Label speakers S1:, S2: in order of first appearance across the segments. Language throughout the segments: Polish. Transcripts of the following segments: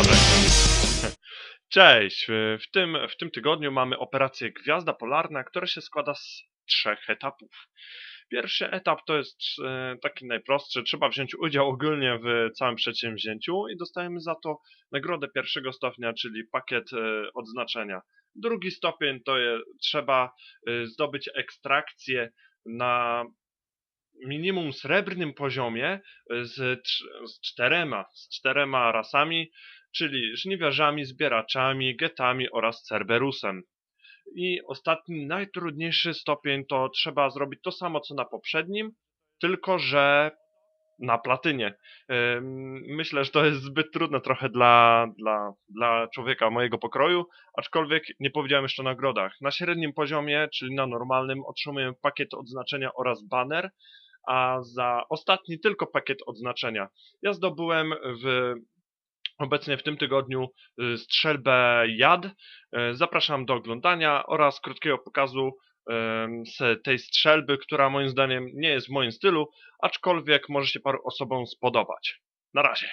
S1: Cześć! W tym, w tym tygodniu mamy operację Gwiazda Polarna, która się składa z trzech etapów. Pierwszy etap to jest e, taki najprostszy. Trzeba wziąć udział ogólnie w całym przedsięwzięciu i dostajemy za to nagrodę pierwszego stopnia, czyli pakiet e, odznaczenia. Drugi stopień to je, trzeba e, zdobyć ekstrakcję na minimum srebrnym poziomie e, z, z czterema, z czterema rasami, czyli żniwiarzami, zbieraczami, getami oraz Cerberusem. I ostatni, najtrudniejszy stopień to trzeba zrobić to samo co na poprzednim, tylko że na platynie. Myślę, że to jest zbyt trudne trochę dla, dla, dla człowieka mojego pokroju, aczkolwiek nie powiedziałem jeszcze o nagrodach. Na średnim poziomie, czyli na normalnym, otrzymujemy pakiet odznaczenia oraz banner, a za ostatni tylko pakiet odznaczenia. Ja zdobyłem w obecnie w tym tygodniu y, strzelbę jad. Y, Zapraszam do oglądania oraz krótkiego pokazu z tej strzelby, która moim zdaniem nie jest w moim stylu, aczkolwiek może się paru osobom spodobać. Na razie.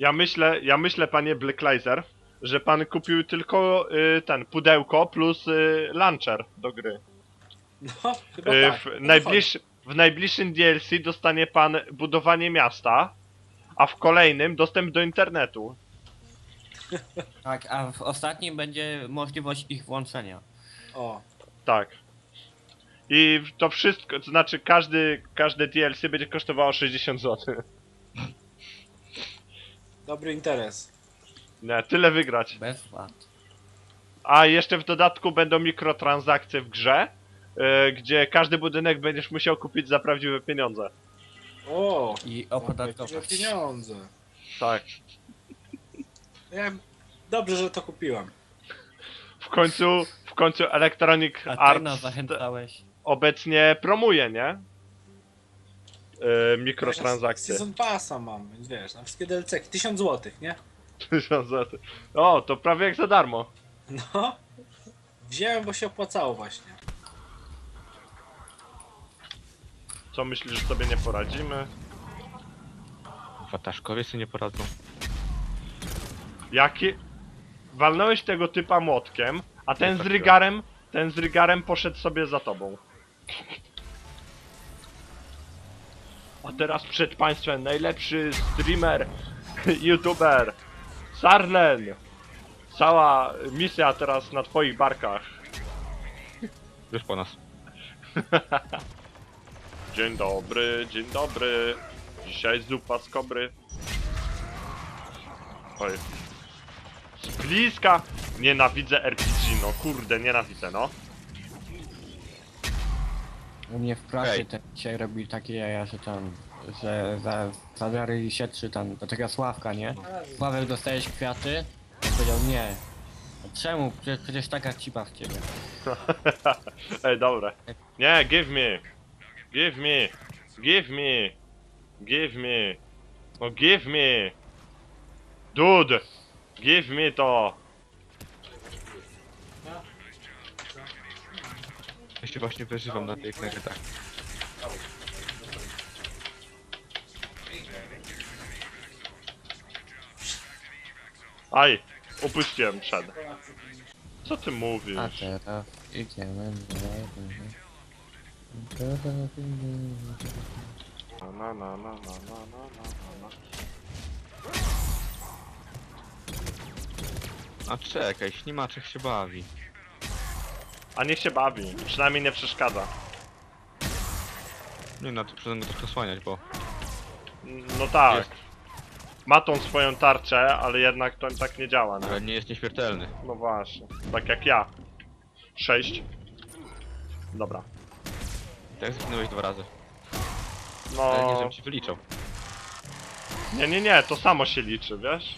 S1: Ja myślę, ja myślę, panie Blacklizer, że pan kupił tylko y, ten pudełko plus y, launcher do gry.
S2: No, chyba
S1: Y,
S2: tak.
S1: w, najbliższy, w najbliższym DLC dostanie pan budowanie miasta, a w kolejnym dostęp do internetu.
S3: Tak, a w ostatnim będzie możliwość ich włączenia.
S2: O,
S1: Tak. I to wszystko, to znaczy każdy, każde DLC będzie kosztowało 60 zł.
S2: Dobry interes.
S1: Nie, tyle wygrać.
S3: Bez wad.
S1: A jeszcze w dodatku będą mikrotransakcje w grze, y, gdzie każdy budynek będziesz musiał kupić za prawdziwe pieniądze.
S2: O,
S3: I
S2: jakieś
S3: opodatkować.
S2: pieniądze.
S1: Tak.
S2: Ja, dobrze, że to kupiłem.
S1: W końcu, w końcu Electronic
S3: A ty
S1: Arts
S3: nas zachęcałeś.
S1: obecnie promuje, nie? Yy, mikrotransakcje.
S2: Season Passa mam, więc wiesz, na wszystkie DLC 1000 zł, nie?
S1: 1000 zł. O, to prawie jak za darmo.
S2: No. Wziąłem, bo się opłacało właśnie.
S1: Co myślisz, że sobie nie poradzimy?
S4: Wataszkowie sobie nie poradzą.
S1: Jaki? Walnąłeś tego typa młotkiem, a ten z rygarem, ten z rygarem poszedł sobie za tobą. A teraz przed państwem najlepszy streamer, youtuber, Sarlen. Cała misja teraz na twoich barkach.
S4: Już po nas.
S1: Dzień dobry, dzień dobry. Dzisiaj zupa z kobry. Oj. Z bliska nienawidzę RPG, no kurde, nienawidzę, no.
S3: U mnie w pracy
S4: Hej.
S3: ten dzisiaj robi takie jaja, że tam, że za, za dary i sietrzy tam, do tego Sławka, nie? Sławek dostajesz kwiaty? On powiedział nie. A czemu? Przecież, przecież taka cipa w ciebie.
S1: Ej, dobre. Nie, give me. Give me. Give me. Give me. No give me. Dude. Give me to.
S4: Się właśnie wyżywam na tych nagrytach.
S1: Aj, upuściłem przed. Co ty mówisz?
S3: A teraz idziemy
S1: Na, na, na, na, na, na, na, na, na.
S4: A czekaj, ślimaczek się bawi.
S1: A niech się bawi. Przynajmniej nie przeszkadza.
S4: Nie no, to przynajmniej go troszkę osłaniać, bo...
S1: No tak.
S4: Jest.
S1: Ma tą swoją tarczę, ale jednak to tak nie działa, nie?
S4: Ale nie jest nieśmiertelny.
S1: No właśnie. Tak jak ja. Sześć. Dobra.
S4: Tak zginąłeś dwa razy. Ale nie,
S1: No.
S4: żebym ci wyliczał.
S1: Nie, nie, nie, to samo się liczy, wiesz?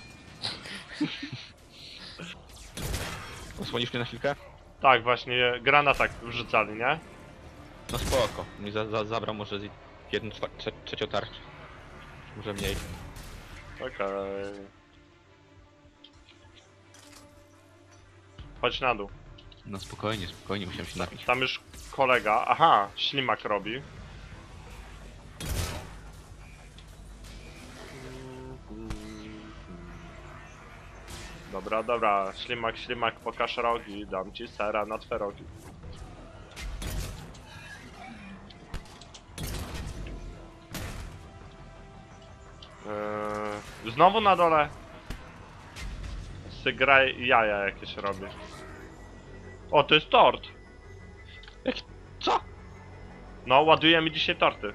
S4: Osłonisz mnie na chwilkę?
S1: Tak, właśnie, granat tak wrzucali, nie?
S4: No spoko. Mi za, za, zabrał może z- jedną trze, trzecią tarczę. Może mniej.
S1: Okej. Chodź na dół.
S4: No spokojnie, spokojnie, musiałem się napić.
S1: Tam już kolega, aha, ślimak robi. Dobra, dobra, ślimak, ślimak, pokaż rogi, dam ci sera na twe rogi. Eee, znowu na dole. Sygraj jaja jakieś robi. O, to jest tort.
S4: Co?
S1: No, ładujemy dzisiaj torty.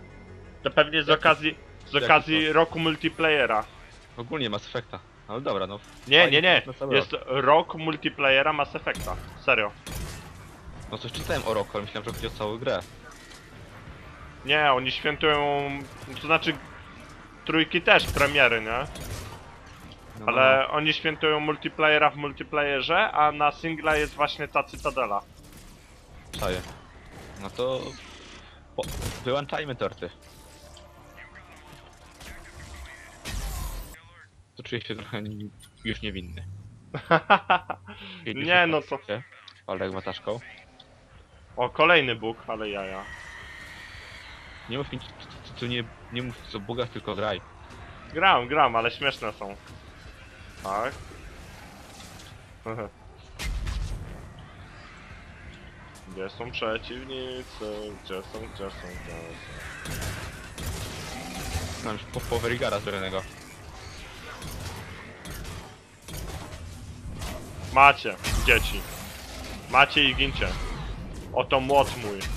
S1: To pewnie z
S4: Jaki-
S1: okazji, z
S4: jaki
S1: okazji
S4: tort?
S1: roku multiplayera.
S4: Ogólnie Mass Effecta. Ale dobra, no.
S1: Nie, nie, nie. Jest rok multiplayera Mass Effecta. Serio.
S4: No coś czytałem o roku, ale myślałem, że chodzi o całą grę.
S1: Nie, oni świętują, to znaczy trójki też premiery, nie?
S4: No,
S1: Ale oni świętują multiplayera w multiplayerze, a na singla jest właśnie ta cytadela.
S4: no, czaję. No to... Po... Wyłączajmy torty. Czuję się trochę ni- już niewinny. Jedziesz
S1: Nie,
S4: na
S1: no to-
S4: się, Olek mataszką.
S1: O, kolejny bóg, ale jaja.
S4: Nie mów mi, tu nie, nie mów o bugach, tylko graj.
S1: Gram, gram, ale śmieszne są. Tak. Gdzie są przeciwnicy? Gdzie są, gdzie są, gdzie są?
S4: Mam już po, połowę rigara
S1: Macie, dzieci. Macie i gincie. Oto młot mój.